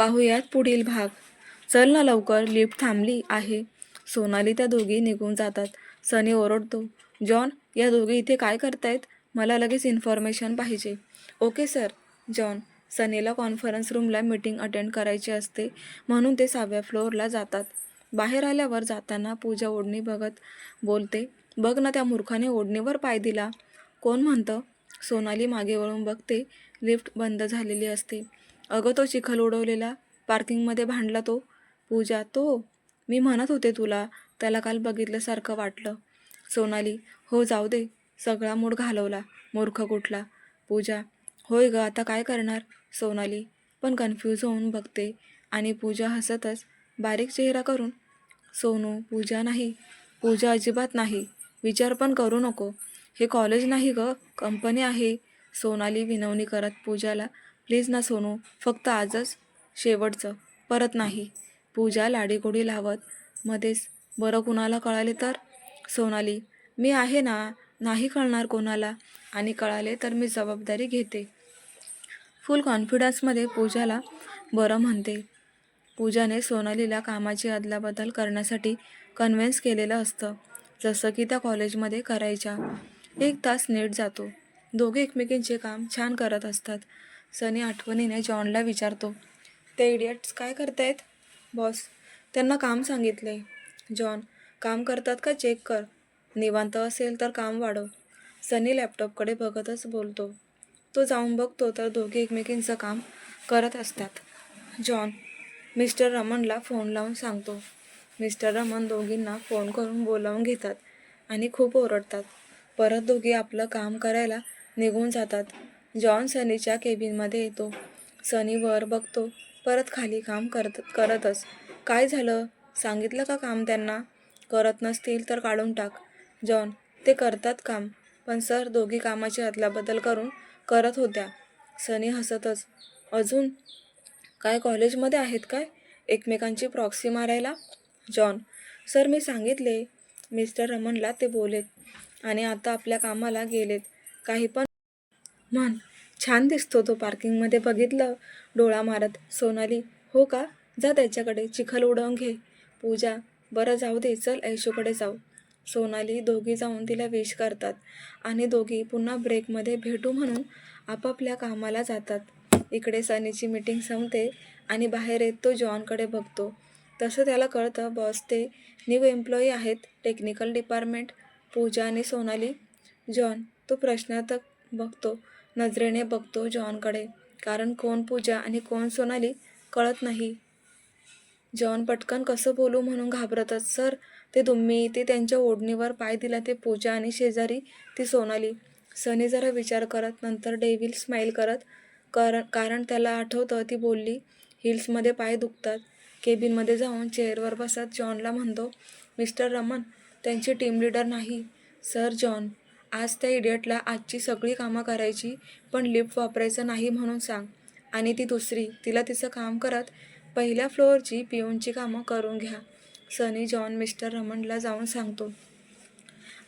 पाहूयात पुढील भाग. चल ना लवकर लिफ्ट थांबली आहे. सोनाली त्या दोघी निघून जातात. सनी ओरडतो जॉन या दोघी इथे काय करतायत? मला लगेच इन्फॉर्मेशन पाहिजे. Okay sir. जॉन सनीला कॉन्फरन्स रूमला मीटिंग अटेंड करायची असते म्हणून ते सहाव्या फ्लोअरला जातात. बाहेर आल्यावर जाताना पूजा ओढणी बघत बोलते बघ ना त्या मूर्खाने ओढणीवर पाय दिला. कोण म्हणतं? सोनाली मागे वळून बघते लिफ्ट बंद झालेली असते. अगं तो चिखल उडवलेला पार्किंगमध्ये भांडला तो. पूजा तो? मी म्हणत होते तुला त्याला काल बघितल्यासारखं वाटलं. सोनाली हो जाऊ दे. सगळा मूड घालवला. मूर्ख कुठला? पूजा होय ग आता काय करणार? सोनाली पण कन्फ्यूज होऊन बघते. आणि पूजा हसतच बारीक चेहरा करून सोनू पूजा नाही. पूजा अजिबात नाही. विचार पण करू नको. हे कॉलेज नाही ग कंपनी आहे. सोनाली विनवणी करत पूजाला प्लीज ना सोनू फक्त आजच शेवटचं परत नाही. पूजा लाडीगोडी लावत मध्येच बरं कुणाला कळाले तर? सोनाली मी आहे ना नाही कळणार कोणाला. आणि कळाले तर मी जबाबदारी घेते. फुल कॉन्फिडन्समध्ये पूजाला बरं म्हणते. पूजाने सोनालीला कामाची अदलाबदल करण्यासाठी कन्व्हिन्स केलेलं असतं जसं की त्या कॉलेजमध्ये करायच्या. एक तास नीट जातो. दोघे एकमेकींचे काम छान करत असतात. सनी आठवणीने जॉनला विचारतो ते इडियट्स काय करतायत? बॉस त्यांना काम सांगितले जॉन काम करतात का चेक कर. निवांत असेल तर काम वाढव. सनी लॅपटॉपकडे बघतच बोलतो तो जाऊन बघतो तर दोघे एकमेकींचं काम करत असतात. जॉन मिस्टर रमनला फोन लावून सांगतो मिस्टर रमन दोघींना फोन करून बोलावून घेतात आणि खूप ओरडतात. परत दोघी आपलं काम करायला निघून जातात. जॉन सनीच्या केबिनमध्ये येतो. सनी वर बघतो. परत खाली काम करत करतच. काय झालं? सांगितलं का काम त्यांना? करत नसतील तर काढून टाक. जॉन ते करतात काम. पण सर दोघी कामाची अदलाबदल करून करत होत्या. सनी हसतच. अजून? काय कॉलेजमध्ये आहेत काय? एकमेकांची प्रॉक्सी मारायला? जॉन सर मी सांगितले. मिस्टर रमनला ते बोलेत आणि आता आपल्या कामाला गेलेत. काही पण म्हण छान दिसतो तो पार्किंगमध्ये बघितलं डोळा मारत सोनाली हो का? जा त्याच्याकडे चिखल उडवून घे. पूजा बरं जाऊ दे चल ऐशूकडे जाऊ. सोनाली दोघी जाऊन तिला विश करतात आणि दोघी पुन्हा ब्रेकमध्ये भेटू म्हणून आपापल्या कामाला जातात. इकडे सनीची मीटिंग संपते आणि बाहेर येत तो जॉनकडे बघतो. तसं त्याला कळतं बॉस ते न्यू एम्प्लॉई आहेत टेक्निकल डिपार्टमेंट. पूजा आणि सोनाली जॉन तो प्रश्नात बघतो. नजरेने बघतो जॉनकडे. कारण कोण पूजा आणि कोण सोनाली कळत नाही. जॉन पटकन कसं बोलू म्हणून घाबरतच. सर ते तुम्ही ते त्यांच्या ओढणीवर पाय दिला ते पूजा आणि शेजारी ती सोनाली. सनी जरा विचार करत नंतर डेव्हिल स्माईल करत कारण कारण त्याला आठवतं ती बोलली हिल्समध्ये पाय दुखतात. केबिनमध्ये जाऊन चेअरवर बसत जॉनला म्हणतो मिस्टर रमन त्यांची टीम लीडर नाही. सर जॉन आज त्या इडियटला आजची सगळी कामं करायची पण लिफ्ट वापरायचं नाही म्हणून सांग. आणि ती दुसरी तिला तिचं काम करत पहिल्या फ्लोअरची पिऊनची कामं करून घ्या. सनी जॉन मिस्टर रमनला जाऊन सांगतो.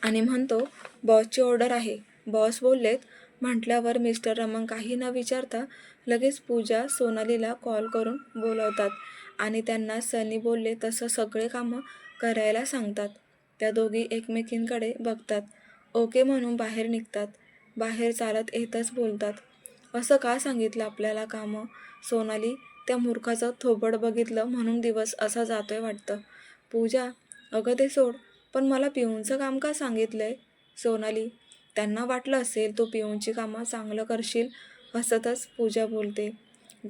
आणि म्हणतो बॉसची ऑर्डर आहे. बॉस बोललेत म्हटल्यावर मिस्टर रमन काही न विचारता लगेच पूजा सोनालीला कॉल करून बोलवतात. आणि त्यांना सनी बोलले तसं सगळे कामं करायला सांगतात. त्या दोघी एकमेकींकडे बघतात. ओके म्हणून बाहेर निघतात. बाहेर चालत येतच बोलतात. असं का सांगितलं आपल्याला कामं? सोनाली त्या मूर्खाचं थोबड बघितलं म्हणून दिवस असा जातोय वाटतं. पूजा अगं ते सोड पण मला पिऊनचं काम का सांगितलं आहे सोनाली त्यांना वाटलं असेल तू पिऊनची कामं चांगलं करशील हसतच पूजा बोलते.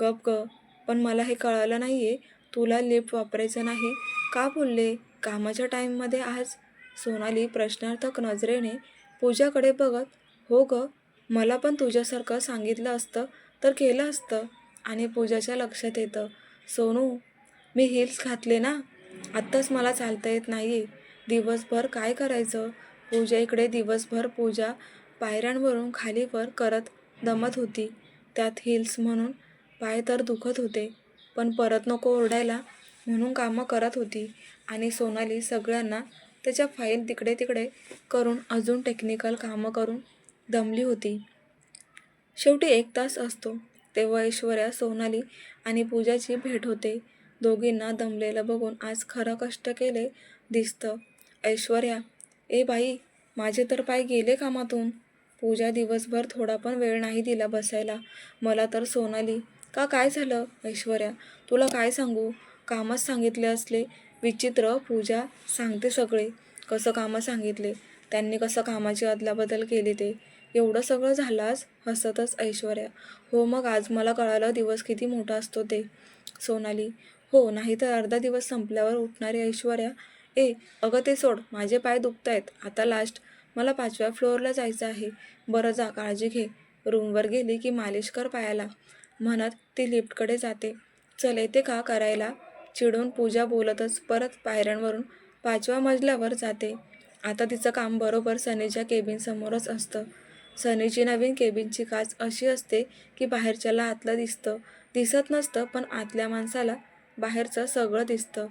गप ग पण मला हे कळालं नाही आहे तुला लिफ्ट वापरायचं नाही? का बोलले? कामाच्या टाईममध्ये आज? सोनाली प्रश्नार्थक नजरेने पूजाकडे बघत हो ग मला पण तुझ्यासारखं सांगितलं असतं तर केलं असतं. आणि पूजाच्या लक्षात येतं सोनू मी हिल्स घातले ना? आत्ताच मला चालता येत नाही दिवसभर काय करायचं? पूजा इकडे दिवसभर पूजा पायऱ्यांवरून खालीवर करत दमत होती. त्यात हिल्स म्हणून पाय तर दुखत होते पण परत नको ओरडायला म्हणून कामं करत होती. आणि सोनाली सगळ्यांना त्याच्या फाईल तिकडे तिकडे करून अजून टेक्निकल कामं करून दमली होती. शेवटी एक तास असतो. तेव्हा ऐश्वर्या सोनाली आणि पूजाची भेट होते. दोघींना दमलेलं बघून आज खरं कष्ट केले दिसतं. ऐश्वर्या ए बाई माझे तर पाय गेले कामातून. पूजा दिवसभर थोडा पण वेळ नाही दिला बसायला. मला तर सोनाली का काय झालं ऐश्वर्या? तुला काय सांगू? कामच सांगितले असले विचित्र पूजा सांगते सगळे. कसं कामं सांगितले त्यांनी कसं कामाची अदलाबदल केली ते. एवढं सगळं झालाच हसतच ऐश्वर्या. हो मग आज मला कळालं दिवस किती मोठा असतो ते. सोनाली हो नाही तर अर्धा दिवस संपल्यावर उठणारी ऐश्वर्या ए अगं ते सोड माझे पाय दुखत आहेत आता लास्ट मला पाचव्या फ्लोअरला जायचं आहे. बरं जा काळजी घे. रूमवर गेली की मालिश कर पायाला. म्हणत ती लिफ्टकडे जाते. चल येते का करायला? चिडून पूजा बोलतच परत पायऱ्यांवरून पाचव्या मजल्यावर जाते. आता तिचं काम बरोबर सनीच्या केबिनसमोरच असतं. सनीची नवीन केबिनची काच अशी असते की बाहेरच्याला आतलं दिसतं. दिसत नसतं पण आतल्या माणसाला बाहेरचं सगळं दिसतं.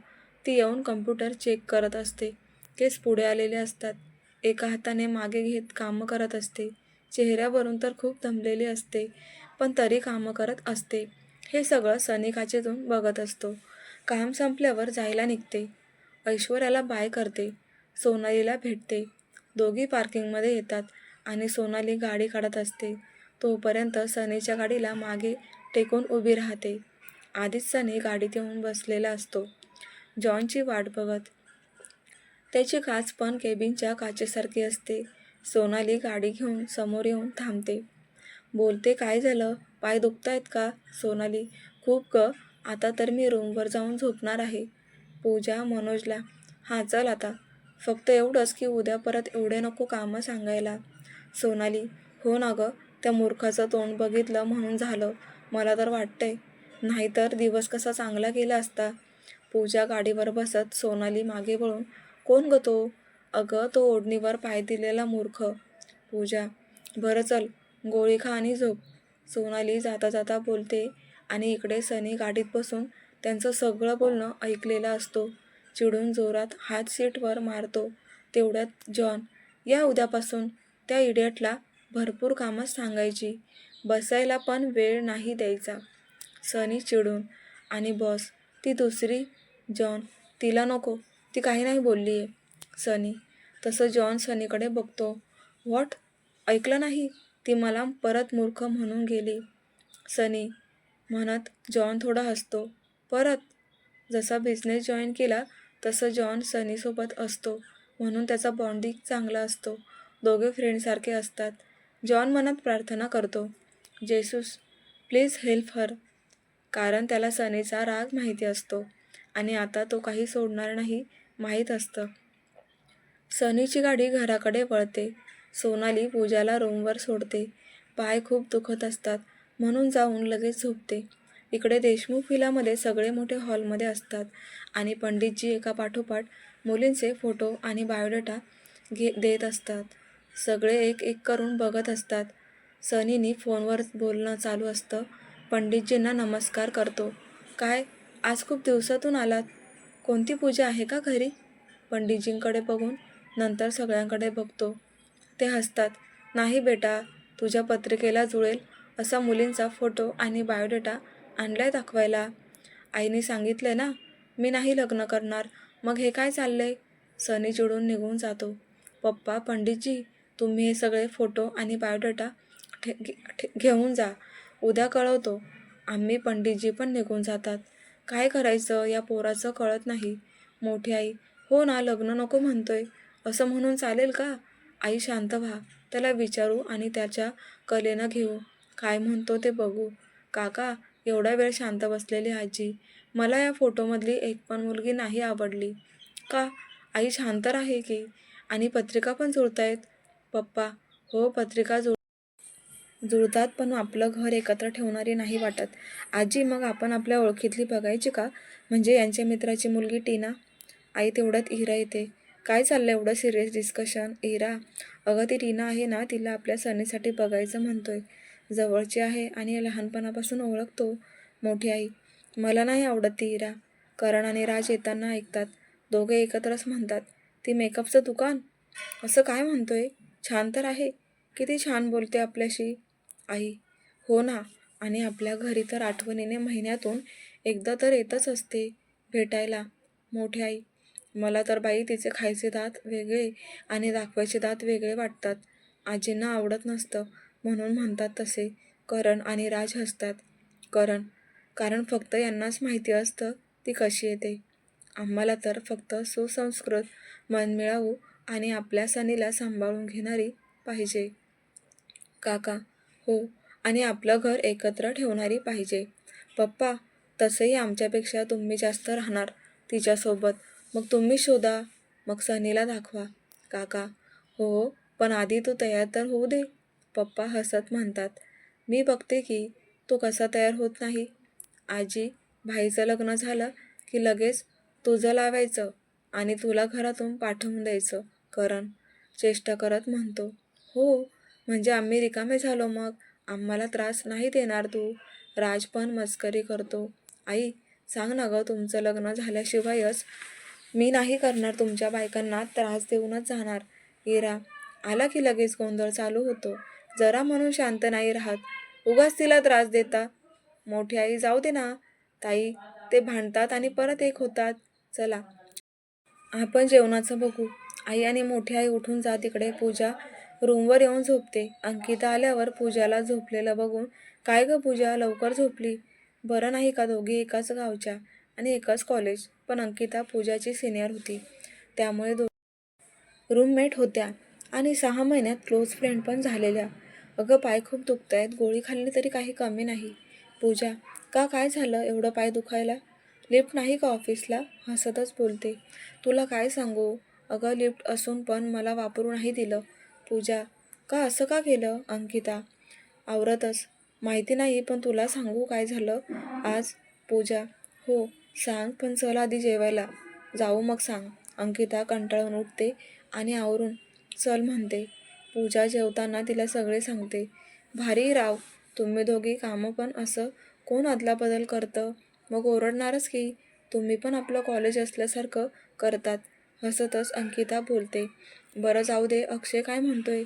ती येऊन कम्प्युटर चेक करत असते. केस पुढे आलेले असतात. एका हाताने मागे घेत कामं करत असते. चेहऱ्यावरून तर खूप दमलेली असते पण तरी कामं करत असते. हे सगळं सनी काचेतून बघत असतो. काम संपल्यावर जायला निघते. ऐश्वर्याला बाय करते. सोनालीला भेटते. दोघी पार्किंगमध्ये येतात आणि सोनाली गाडी काढत असते. तोपर्यंत सनीच्या गाडीला मागे टेकून उभी राहते. आधीच सनी गाडीत येऊन बसलेला असतो. जॉनची वाट बघत. त्याची काच पण केबिनच्या काचेसारखी असते. सोनाली गाडी घेऊन समोर येऊन थांबते. बोलते काय झालं? पाय दुखतायत का? सोनाली खूप ग. आता तर मी रूमवर जाऊन झोपणार आहे. पूजा मनोजला हां चल आता. फक्त एवढंच की उद्या परत एवढे नको कामं सांगायला. सोनाली हो ना गं त्या मूर्खाचं तोंड बघितलं म्हणून झालं. मला तर वाटतंय. नाहीतर दिवस कसा चांगला गेला असता. पूजा गाडीवर बसत सोनाली मागे वळून कोण ग तो? अगं तो ओढणीवर पाय दिलेला मूर्ख. पूजा बरं चल गोळी खा आणि झोप. सोनाली जाता जाता बोलते आणि इकडे सनी गाडीत बसून त्यांचं सगळं बोलणं ऐकलेला असतो. चिडून जोरात हात सीटवर मारतो. तेवढ्यात जॉन या उद्यापासून त्या इडियटला भरपूर कामं सांगायची. बसायला पण वेळ नाही द्यायचा. सनी चिडून आणि बॉस ती दुसरी? जॉन तिला नको ती काही नाही बोलली आहे सनी तसं जॉन सनीकडे बघतो. व्हॉट ऐकलं नाही? ती मला परत मूर्ख म्हणून गेली. सनी म्हणत जॉन थोडा हसतो. परत जसा बिझनेस जॉईन केला तसं जॉन सनीसोबत असतो म्हणून त्याचा बॉन्डिंग चांगला असतो. दोघे फ्रेंडसारखे असतात. जॉन मनात प्रार्थना करतो जेसूस प्लीज हेल्प हर कारण त्याला सनीचा राग माहिती असतो आणि आता तो काही सोडणार नाही माहीत असतं. सनीची गाडी घराकडे वळते. सोनाली पूजाला रूमवर सोडते. पाय खूप दुखत असतात. म्हणून जाऊन लगेच झोपते. इकडे देशमुख विलामध्ये सगळे मोठे हॉलमध्ये असतात आणि पंडितजी एका पाठोपाठ मुलींचे फोटो आणि बायोडेटा घे देत असतात. सगळे एक एक करून बघत असतात. सनीनी फोनवर बोलणं चालू असतं. पंडितजींना नमस्कार करतो. काय आज खूप दिवसातून आलात? कोणती पूजा आहे का घरी? पंडितजींकडे बघून नंतर सगळ्यांकडे बघतो. ते हसतात. नाही बेटा तुझ्या पत्रिकेला जुळेल. असा मुलींचा फोटो आणि बायोडेटा आणलाय दाखवायला. आईने सांगितलं ना मी नाही लग्न करणार मग हे काय चाललंय? सनी चिडून निघून जातो. पप्पा पंडितजी तुम्ही हे सगळे फोटो आणि बायोडेटा ठे घे- घेऊन जा. उद्या कळवतो. आम्ही पंडितजी पण निघून जातात. काय करायचं? या पोराचं कळत नाही. मोठी आई हो ना लग्न नको म्हणतोय. असं म्हणून चालेल का? आई शांत व्हा. त्याला विचारू आणि त्याच्या कलेनं घेऊ. काय म्हणतो ते बघू. काका एवढा वेळ शांत बसलेली आजी. मला या फोटोमधली एक पण मुलगी नाही आवडली. का? आई शांत राहे की? आणि पत्रिका पण जुळतायत? पप्पा हो पत्रिका जुळ जुळतात पण आपलं घर एकत्र ठेवणारी नाही वाटत. आजी मग आपण आपल्या ओळखीतली बघायची का? म्हणजे यांच्या मित्राची मुलगी टीना? आई तेवढ्यात इरा येते. काय चाललं एवढं सिरियस डिस्कशन इरा? अगं ती टीना आहे ना तिला आपल्या सणीसाठी बघायचं म्हणतोय. जवळची आहे आणि लहानपणापासून ओळखतो मोठी आई. मला नाही आवडत ती इरा. करण आणि राज येताना ऐकतात. दोघे एकत्रच म्हणतात ती मेकअपचं दुकान? असं काय म्हणतोय? छान तर आहे. किती छान बोलते आपल्याशी. आई हो ना. आणि आपल्या घरी तर आठवणीने महिन्यातून एकदा तर येतच असते भेटायला. मोठी आई मला तर बाई तिचे खायचे दात वेगळे आणि दाखवायचे दात वेगळे वाटतात. आजींना आवडत नसतं. म्हणून म्हणतात तसे. करण आणि राज हसतात. करण कारण फक्त यांनाच माहिती असतं ती कशी येते. आम्हाला तर फक्त सुसंस्कृत मनमिळावू आणि आपल्या सनीला सांभाळून घेणारी पाहिजे. काका हो आणि आपलं घर एकत्र ठेवणारी पाहिजे. पप्पा तसंही आमच्यापेक्षा तुम्ही जास्त राहणार तिच्यासोबत. मग तुम्ही शोधा. मग सनीला दाखवा. काका हो पण आधी तू तयार तर होऊ दे. पप्पा हसत म्हणतात मी बघते की तो कसा तयार होत नाही. आजी भाईचं लग्न झालं की लगेच तुझं लावायचं आणि तुला घरातून पाठवून द्यायचं करण. चेष्टा करत म्हणतो हो म्हणजे आम्ही रिकामे झालो मग? आम्हाला त्रास नाही देणार तू? राज पण मस्करी करतो. आई सांग ना गं तुमचं लग्न झाल्याशिवायच मी नाही करणार. तुमच्या बायकांना त्रास देऊनच जाणार. इरा आला की लगेच गोंधळ चालू होतो. जरा म्हणून शांत नाही राहत. उगाच तिला त्रास देता. मोठी आई जाऊ दे ना. ताई ते भांडतात आणि परत एक होतात. चला. आपण जेवणाचं बघू. आई आणि मोठी आई उठून जा तिकडे. पूजा रूमवर येऊन झोपते. अंकिता आल्यावर पूजाला झोपलेलं बघून काय गं पूजा? लवकर झोपली? बरं नाही का दोघी? एकाच गावच्या आणि एकाच कॉलेज पण अंकिता पूजाची सिनियर होती. त्यामुळे दो रूममेट होत्या. आणि सहा महिन्यात क्लोज फ्रेंड पण झालेल्या. अगं पाय खूप दुखत आहेत गोळी खाल्ली तरी काही कमी नाही. पूजा का काय झालं एवढं पाय दुखायला? लिफ्ट नाही का ऑफिसला? हसतच बोलते. तुला काय सांगू? अगं लिफ्ट असून पण मला वापरू नाही दिलं. पूजा का असं का केलं? अंकिता आवरतच. माहिती नाही पण तुला सांगू काय झालं? आज पूजा हो सांग पण चल आधी जेवायला. जाऊ मग सांग. अंकिता कंटाळून उठते आणि आवरून चल म्हणते. पूजा जेवताना तिला सगळे सांगते. भारी राव तुम्ही दोघी कामं पण असं कोण अदलाबदल करतं? मग ओरडणारच की? तुम्ही पण आपलं कॉलेज असल्यासारखं करतात. हसतच अंकिता बोलते. बरं जाऊ दे अक्षय काय म्हणतोय?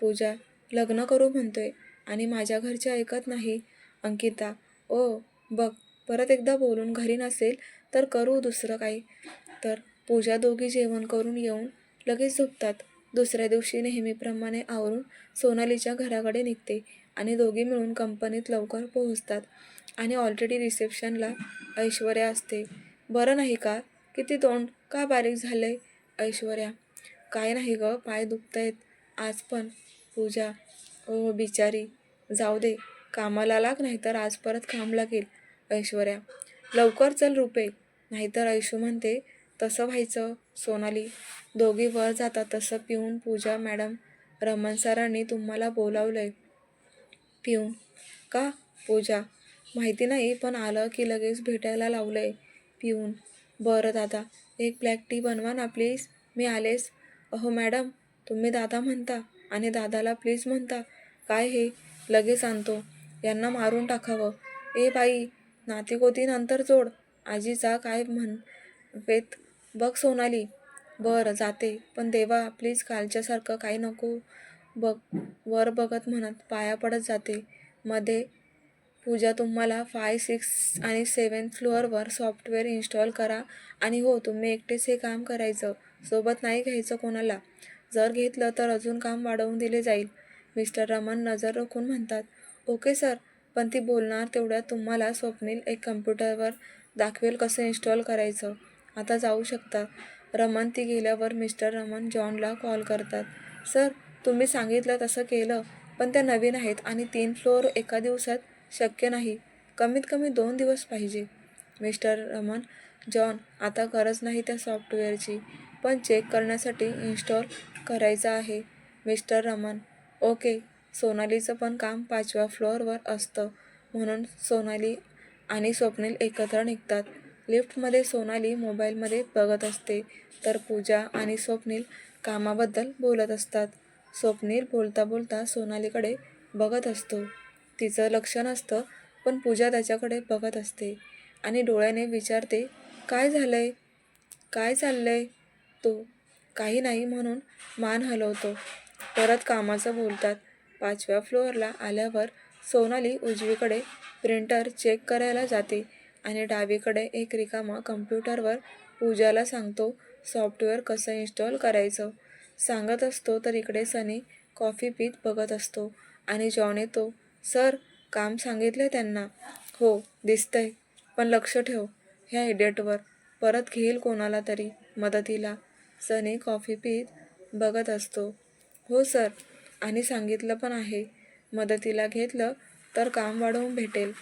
पूजा लग्न करू म्हणतोय आणि माझ्या घरचे ऐकत नाही. अंकिता ओ बघ परत एकदा बोलून घरी नसेल तर करू दुसरं काही. तर पूजा दोघी जेवण करून येऊन लगेच झोपतात. दुसऱ्या दिवशी नेहमीप्रमाणे आवरून सोनालीच्या घराकडे निघते आणि दोघी मिळून कंपनीत लवकर पोहोचतात आणि ऑलरेडी रिसेप्शनला ऐश्वर्या असते. बरं नाही का? किती तोंड? का बारीक झालंय ऐश्वर्या? काय नाही गं पाय दुखतायत. आज पण. पूजा. ओ बिचारी. जाऊ दे. कामाला लाग नाहीतर आज परत काम लागेल ऐश्वर्या. लवकर चल रुपे. नाहीतर ऐशू म्हणते तसं व्हायचं. सोनाली दोघी वर जातात तसं पिऊन पूजा मॅडम रमण सरांनी तुम्हाला बोलावलंय. पिऊन? का? पूजा? माहिती नाही पण आलं की लगेच भेटायला लावलंय. पिऊन? बरं दादा एक ब्लॅक टी बनवा ना प्लीज. मी आलेस अहो मॅडम तुम्ही दादा म्हणता आणि दादाला प्लीज म्हणता. काय हे? लगेच आणतो. यांना मारून टाकावं. ए बाई नातीगोती नंतर जोड. आजीचा काय म्हण वेत बघ सोनाली. बरं जाते. पण देवा प्लीज कालच्यासारखं काही नको. बघ वर बघत म्हणत पाया पडत जाते. मध्ये पूजा तुम्हाला फाय सिक्स आणि सेवन फ्लोअरवर सॉफ्टवेअर इन्स्टॉल करा आणि हो तुम्ही एकटेच हे काम करायचं. सोबत नाही घ्यायचं कोणाला. जर घेतलं तर अजून काम वाढवून दिले जाईल. मिस्टर रमन नजर रोखून म्हणतात ओके सर. पण ती बोलणार तेवढ्यात तुम्हाला स्वप्नील एक कम्प्युटरवर दाखवेल कसं इन्स्टॉल करायचं. आता जाऊ शकता. रमन ती गेल्यावर मिस्टर रमन जॉनला कॉल करतात. सर तुम्ही सांगितलं तसं केलं पण त्या नवीन आहेत आणि तीन फ्लोअर एका दिवसात शक्य नाही. कमीत कमी दोन दिवस पाहिजे. मिस्टर रमन जॉन आता गरज नाही त्या सॉफ्टवेअरची पण चेक करण्यासाठी इन्स्टॉल करायचं आहे. मिस्टर रमन ओके सोनालीचं पण काम पाचव्या फ्लोअरवर असतं म्हणून सोनाली आणि स्वप्नील एकत्र निघतात. लिफ्टमध्ये सोनाली मोबाईलमध्ये बघत असते. तर पूजा आणि स्वप्नील कामाबद्दल बोलत असतात. स्वप्नील बोलता बोलता सोनालीकडे बघत असतो. तिचं लक्ष नसतं पण पूजा त्याच्याकडे बघत असते आणि डोळ्याने विचारते काय झालंय? काय चाललंय तो? काही नाही म्हणून मान हलवतो. परत कामाचं बोलतात. पाचव्या फ्लोअरला आल्यावर सोनाली उजवीकडे प्रिंटर चेक करायला जाते. आणि डावीकडे एक रिकामा कम्प्युटरवर पूजाला सांगतो सॉफ्टवेअर कसं इन्स्टॉल करायचं? सांगत असतो तर इकडे सनी कॉफी पीत बघत असतो आणि जॉन येतो सर काम सांगितलं त्यांना. हो दिसतंय पण लक्ष ठेव ह्या इडियटवर. परत घेईल कोणाला तरी मदतीला. सनी कॉफी पीत बघत असतो हो सर आणि सांगितलं पण आहे. मदतीला घेतलं तर काम वाढवून भेटेल.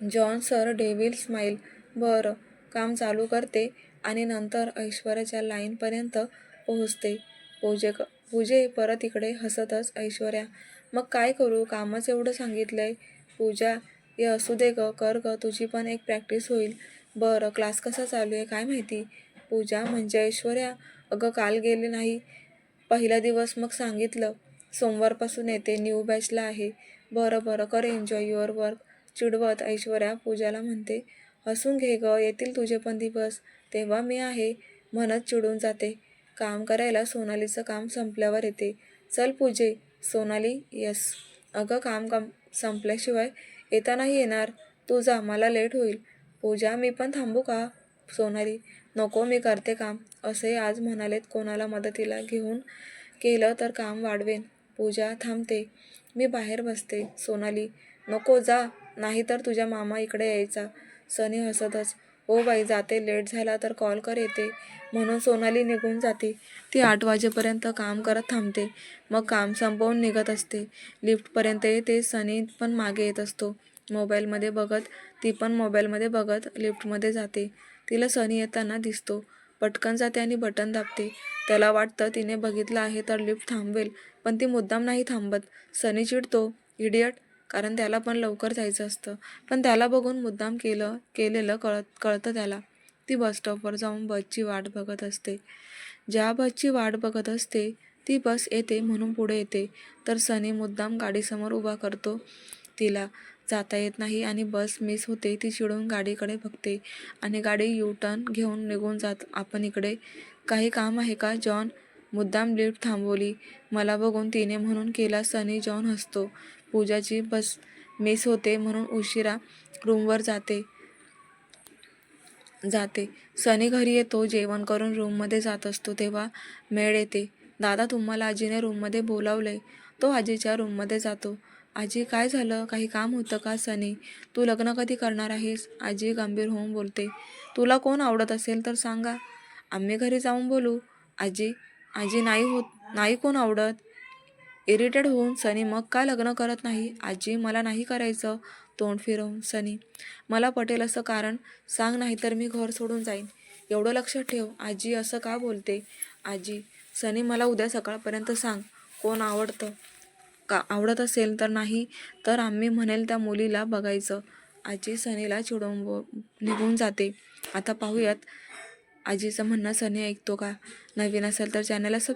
जॉन सर डेव्हिल स्माईल बरं काम चालू करते आणि नंतर ऐश्वर्याच्या लाईनपर्यंत पोहोचते. पूजे पूजे परत इकडे हसतच ऐश्वर्या. मग काय करू? कामच एवढं सांगितलं आहे पूजा ये असू दे ग कर ग तुझी पण एक प्रॅक्टिस होईल. बरं क्लास कसा चालू आहे? काय माहिती? पूजा म्हणजे ऐश्वर्या अगं काल गेले नाही. पहिला दिवस मग सांगितलं सोमवारपासून येते न्यू बॅचला आहे. बरं बरं कर एन्जॉय युअर वर्क चिडवत ऐश्वर्या पूजाला म्हणते हसून घे ग येतील तुझे पण दिवस. तेव्हा मी आहे. म्हणत चिडून जाते. काम करायला सोनालीचं काम संपल्यावर येते. चल पूजे. सोनाली येस. अगं काम कम संपल्याशिवाय येतानाही येणार. तू जा मला लेट होईल. पूजा मी पण थांबू का? सोनाली नको मी करते काम. असे आज म्हणालेत कोणाला मदतीला घेऊन केलं तर काम वाढवेन. पूजा थांबते. मी बाहेर बसते. सोनाली नको जा. नाही तर तुझ्या मामा इकडे यायचा. सनी हसतच. हो बाई जाते. लेट झाला तर कॉल कर येते. म्हणून सोनाली निघून जाते. ती आठ वाजेपर्यंत काम करत थांबते. मग काम संपवून निघत असते. लिफ्टपर्यंत येते. सनी पण मागे येत असतो. मोबाईलमध्ये बघत ती पण मोबाईलमध्ये बघत लिफ्टमध्ये जाते. तिला सनी येताना दिसतो. पटकन जाते आणि बटन दाबते. त्याला वाटतं तिने बघितलं आहे तर लिफ्ट थांबवेल पण ती मुद्दाम नाही थांबत. सनी चिडतो. इडियट कारण त्याला पण लवकर जायचं असतं. पण त्याला बघून मुद्दाम केलं केलेलं कळत कळतं त्याला. ती बसस्टॉपवर जाऊन बसची वाट बघत असते. ज्या बसची वाट बघत असते ती बस येते म्हणून पुढे येते. तर सनी मुद्दाम गाडीसमोर उभा करतो तिला. जाता येत नाही आणि बस मिस होते ती चिडून गाडीकडे बघते. आणि गाडी यू टर्न घेऊन निघून जात. आपण इकडे काही काम आहे का जॉन मुद्दाम लिफ्ट थांबवली. मला बघून तिने म्हणून केला सनी जॉन हसतो. पूजाची बस मिस होते म्हणून उशिरा रूमवर जाते. जाते. सनी घरी येतो जेवण करून रूममध्ये जात असतो तेव्हा मेळ येते. दादा तुम्हाला आजीने रूममध्ये बोलावलंय. तो आजीच्या रूममध्ये जातो. आजी काय झालं? काही काम होतं का सनी? तू लग्न कधी करणार आहेस? आजी गंभीर होऊन बोलते. तुला कोण आवडत असेल तर सांगा. आम्ही घरी जाऊन बोलू. आजी आजी नाही होत नाही कोण आवडत. इरिटेड होऊन सनी मग का लग्न करत नाही? आजी मला नाही करायचं. तोंड फिरवून सनी मला पटेल असं कारण सांग नाही तर मी घर सोडून जाईन. एवढं लक्षात ठेव आजी असं का बोलते? आजी सनी मला उद्या सकाळपर्यंत सांग कोण आवडतं? का आवडत असेल तर नाही तर आम्ही म्हणेल त्या मुलीला बघायचं. आजी सनीला चिडवून निघून जाते. आता पाहूयात आजीचं म्हणणं सनी ऐकतो का? नवीन असेल तर चॅनलला सब